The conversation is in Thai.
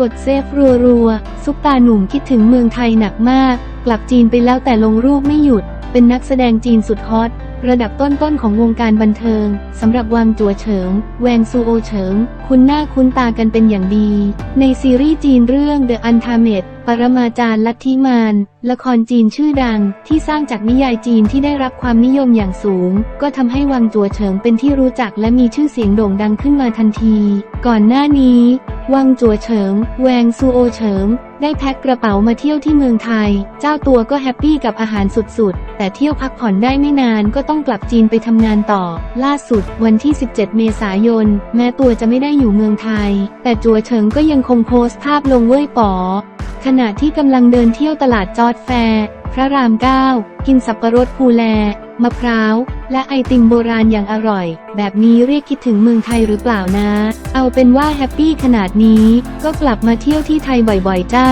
กดเซฟรัวๆ ซุปตาหนุ่มคิดถึงเมืองไทยหนักมาก กลับจีนไปแล้วแต่ลงรูปไม่หยุด เป็นนักแสดงจีนสุดฮอต ระดับต้นๆของวงการบันเทิงสำหรับวางจัวเฉิง แวงซูโอเฉิง คุณหน้าคุ้นตากันเป็นอย่างดี ในซีรีส์จีนเรื่อง The u n t a m e d ปรมาจารย์ลัทธิมานละครจีนชื่อดัง ที่สร้างจากนิยายจีนที่ได้รับความนิยมอย่างสูง ก็ทำให้วังจัวเฉิงเป็นที่รู้จักและมีชื่อเสียงโด่งดังขึ้นมาทันที ก่อนหน้านี้ วังจัวเฉิม แวงซูโอเฉิม ได้แพ็คกระเป๋ามาเที่ยวที่เมืองไทย เจ้าตัวก็แฮปปี้กับอาหารสุดๆ แต่เที่ยวพักผ่อนได้ไม่นานก็ต้องกลับจีนไปทำงานต่อ ล่าสุดวันที่ 17 เมษายน แม้ตัวจะไม่ได้อยู่เมืองไทย แต่จัวเฉิงก็ยังคงโพสต์ภาพลงเว่ยป๋อ ขณะที่กำลังเดินเที่ยวตลาดจอดแฟร์พระรามเก้ากินสับปะรดภูแล มะพร้าว และไอติมโบราณอย่างอร่อย แบบนี้เรียกคิดถึงเมืองไทยหรือเปล่านะ เอาเป็นว่าแฮปปี้ขนาดนี้ ก็กลับมาเที่ยวที่ไทยบ่อยๆ จ้า